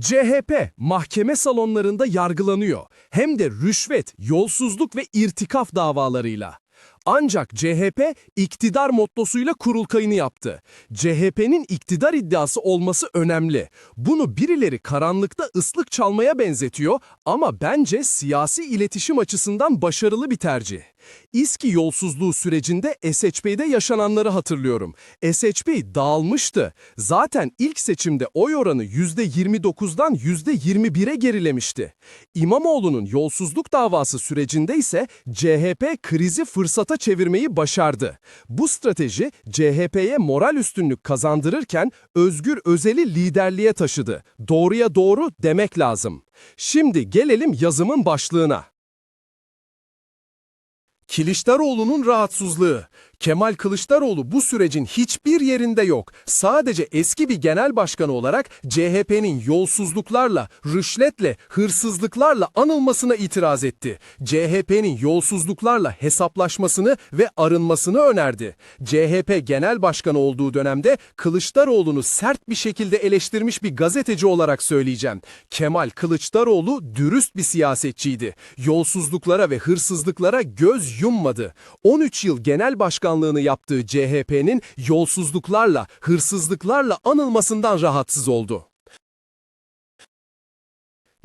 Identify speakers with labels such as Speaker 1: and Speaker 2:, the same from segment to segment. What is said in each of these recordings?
Speaker 1: CHP mahkeme salonlarında yargılanıyor. Hem de rüşvet, yolsuzluk ve irtikaf davalarıyla. Ancak CHP iktidar mottosuyla kurultayını yaptı. CHP'nin iktidar iddiası olması önemli. Bunu birileri karanlıkta ıslık çalmaya benzetiyor ama bence siyasi iletişim açısından başarılı bir tercih. İSKİ yolsuzluğu sürecinde SHP'de yaşananları hatırlıyorum. SHP dağılmıştı. Zaten ilk seçimde oy oranı %29'dan %21'e gerilemişti. İmamoğlu'nun yolsuzluk davası sürecinde ise CHP krizi fırsata çevirmeyi başardı. Bu strateji CHP'ye moral üstünlük kazandırırken Özgür Özel'i liderliğe taşıdı. Doğruya doğru demek lazım. Şimdi gelelim yazımın başlığına. Kılıçdaroğlu'nun rahatsızlığı. Kemal Kılıçdaroğlu bu sürecin hiçbir yerinde yok. Sadece eski bir genel başkanı olarak CHP'nin yolsuzluklarla, rüşvetle, hırsızlıklarla anılmasına itiraz etti. CHP'nin yolsuzluklarla hesaplaşmasını ve arınmasını önerdi. CHP genel başkanı olduğu dönemde Kılıçdaroğlu'nu sert bir şekilde eleştirmiş bir gazeteci olarak söyleyeceğim. Kemal Kılıçdaroğlu dürüst bir siyasetçiydi. Yolsuzluklara ve hırsızlıklara göz yummadı. 13 yıl genel başkanlığını yaptığı CHP'nin yolsuzluklarla, hırsızlıklarla anılmasından rahatsız oldu.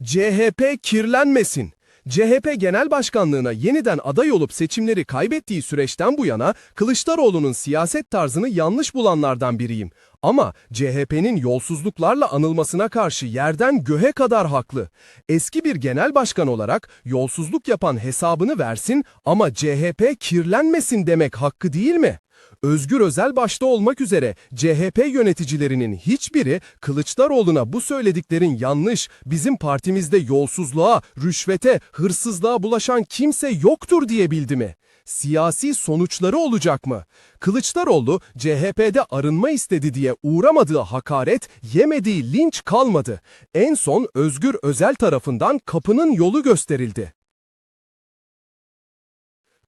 Speaker 1: CHP kirlenmesin. CHP Genel Başkanlığına yeniden aday olup seçimleri kaybettiği süreçten bu yana Kılıçdaroğlu'nun siyaset tarzını yanlış bulanlardan biriyim. Ama CHP'nin yolsuzluklarla anılmasına karşı yerden göğe kadar haklı. Eski bir genel başkan olarak yolsuzluk yapan hesabını versin ama CHP kirlenmesin demek hakkı değil mi? Özgür Özel başta olmak üzere CHP yöneticilerinin hiçbiri Kılıçdaroğlu'na bu söylediklerin yanlış, bizim partimizde yolsuzluğa, rüşvete, hırsızlığa bulaşan kimse yoktur diyebildi mi? Siyasi sonuçları olacak mı? Kılıçdaroğlu CHP'de arınma istedi diye uğramadığı hakaret, yemediği linç kalmadı. En son Özgür Özel tarafından kapının yolu gösterildi.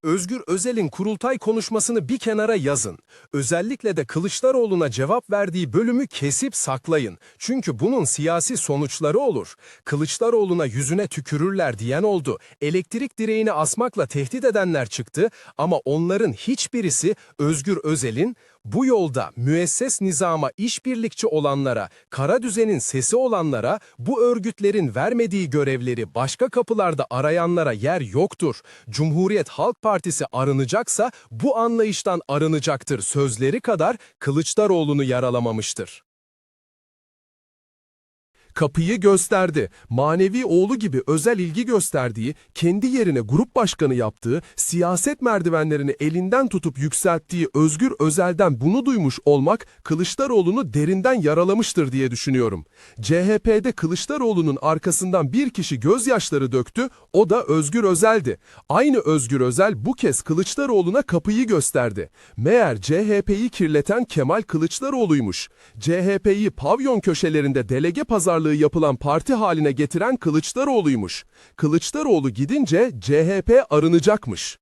Speaker 1: Özgür Özel'in kurultay konuşmasını bir kenara yazın. Özellikle de Kılıçdaroğlu'na cevap verdiği bölümü kesip saklayın. Çünkü bunun siyasi sonuçları olur. Kılıçdaroğlu'na yüzüne tükürürler diyen oldu. Elektrik direğini asmakla tehdit edenler çıktı ama onların hiçbirisi Özgür Özel'in bu yolda müesses nizama işbirlikçi olanlara, kara düzenin sesi olanlara, bu örgütlerin vermediği görevleri başka kapılarda arayanlara yer yoktur. Cumhuriyet Halk Partisi arınacaksa bu anlayıştan arınacaktır sözleri kadar Kılıçdaroğlu'nu yaralamamıştır. Kapıyı gösterdi. Manevi oğlu gibi özel ilgi gösterdiği, kendi yerine grup başkanı yaptığı, siyaset merdivenlerini elinden tutup yükselttiği Özgür Özel'den bunu duymuş olmak Kılıçdaroğlu'nu derinden yaralamıştır diye düşünüyorum. CHP'de Kılıçdaroğlu'nun arkasından bir kişi gözyaşları döktü, o da Özgür Özel'di. Aynı Özgür Özel bu kez Kılıçdaroğlu'na kapıyı gösterdi. Meğer CHP'yi kirleten Kemal Kılıçdaroğlu'ymuş. CHP'yi pavyon köşelerinde delege pazarlığı yapılan parti haline getiren Kılıçdaroğlu'ymuş. Kılıçdaroğlu gidince CHP arınacakmış.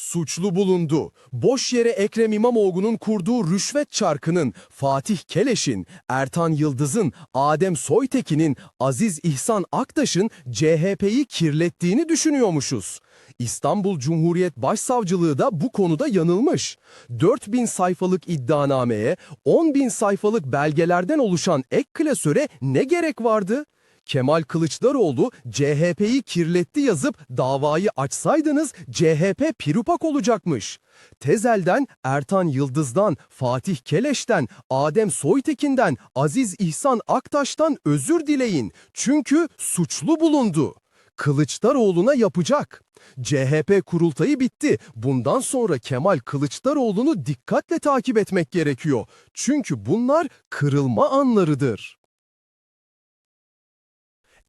Speaker 1: Suçlu bulundu. Boş yere Ekrem İmamoğlu'nun kurduğu rüşvet çarkının, Fatih Keleş'in, Ertan Yıldız'ın, Adem Soytekin'in, Aziz İhsan Aktaş'ın CHP'yi kirlettiğini düşünüyormuşuz. İstanbul Cumhuriyet Başsavcılığı da bu konuda yanılmış. 4000 sayfalık iddianameye, 10.000 sayfalık belgelerden oluşan ek klasöre ne gerek vardı? Kemal Kılıçdaroğlu CHP'yi kirletti yazıp davayı açsaydınız CHP pirupak olacakmış. Tezel'den, Ertan Yıldız'dan, Fatih Keleş'ten, Adem Soytekin'den, Aziz İhsan Aktaş'tan özür dileyin. Çünkü suçlu bulundu. Kılıçdaroğlu'na yapacak. CHP kurultayı bitti. Bundan sonra Kemal Kılıçdaroğlu'nu dikkatle takip etmek gerekiyor. Çünkü bunlar kırılma anlarıdır.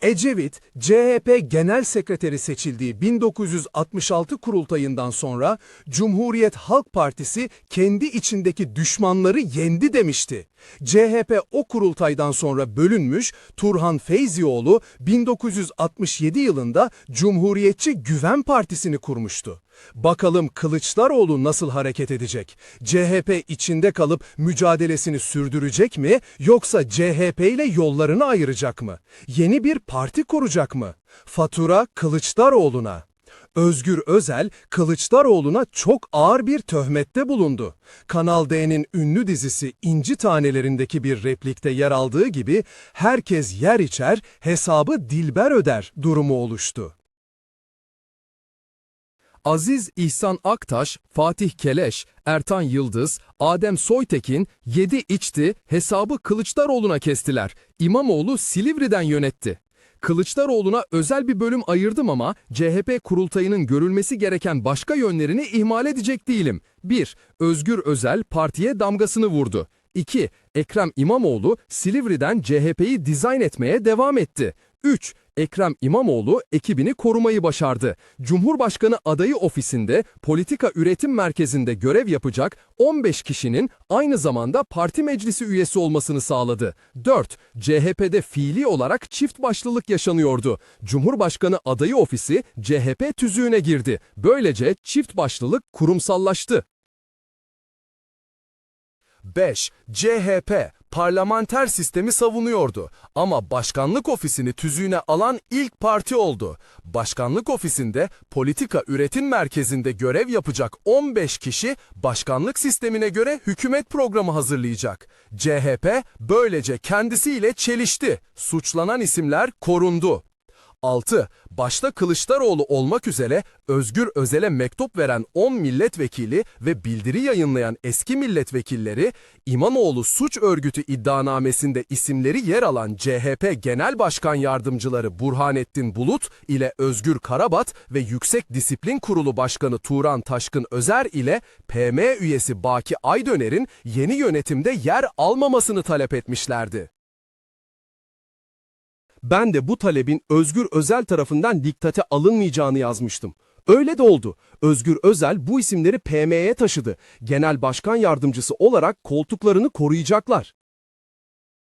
Speaker 1: Ecevit, CHP Genel Sekreteri seçildiği 1966 kurultayından sonra Cumhuriyet Halk Partisi kendi içindeki düşmanları yendi demişti. CHP o kurultaydan sonra bölünmüş, Turhan Feyzioğlu 1967 yılında Cumhuriyetçi Güven Partisi'ni kurmuştu.
Speaker 2: Bakalım Kılıçdaroğlu nasıl hareket edecek? CHP içinde kalıp mücadelesini sürdürecek mi yoksa CHP ile yollarını ayıracak mı? Yeni bir parti kuracak mı? Fatura Kılıçdaroğlu'na. Özgür Özel, Kılıçdaroğlu'na çok ağır bir töhmette bulundu. Kanal D'nin ünlü dizisi İnci Tanelerindeki bir replikte yer aldığı gibi herkes yer içer, hesabı Dilber öder durumu oluştu.
Speaker 1: Aziz İhsan Aktaş, Fatih Keleş, Ertan Yıldız, Adem Soytekin yedi içti hesabı Kılıçdaroğlu'na kestiler. İmamoğlu Silivri'den yönetti. Kılıçdaroğlu'na özel bir bölüm ayırdım ama CHP kurultayının görülmesi gereken başka yönlerini ihmal edecek değilim. 1. Özgür Özel partiye damgasını vurdu. 2. Ekrem İmamoğlu Silivri'den CHP'yi dizayn etmeye devam etti. 3. Ekrem İmamoğlu ekibini korumayı başardı. Cumhurbaşkanı adayı ofisinde politika üretim merkezinde görev yapacak 15 kişinin aynı zamanda parti meclisi üyesi olmasını sağladı. 4. CHP'de fiili olarak çift başlılık yaşanıyordu. Cumhurbaşkanı adayı ofisi CHP tüzüğüne girdi. Böylece çift başlılık kurumsallaştı. 5. CHP parlamenter sistemi savunuyordu ama başkanlık ofisini tüzüğüne alan ilk parti oldu. Başkanlık ofisinde politika üretim merkezinde görev yapacak 15 kişi başkanlık sistemine göre hükümet programı hazırlayacak. CHP böylece kendisiyle çelişti. Suçlanan isimler korundu. 6. Başta Kılıçdaroğlu olmak üzere Özgür Özel'e mektup veren 10 milletvekili ve bildiri yayınlayan eski milletvekilleri, İmamoğlu suç örgütü iddianamesinde isimleri yer alan CHP Genel Başkan Yardımcıları Burhanettin Bulut ile Özgür Karabat ve Yüksek Disiplin Kurulu Başkanı Turan Taşkın Özer ile PM üyesi Baki Aydöner'in yeni yönetimde yer almamasını talep etmişlerdi. Ben de bu talebin Özgür Özel tarafından diktate alınmayacağını yazmıştım. Öyle de oldu. Özgür Özel bu isimleri PM'ye taşıdı. Genel Başkan Yardımcısı olarak koltuklarını koruyacaklar.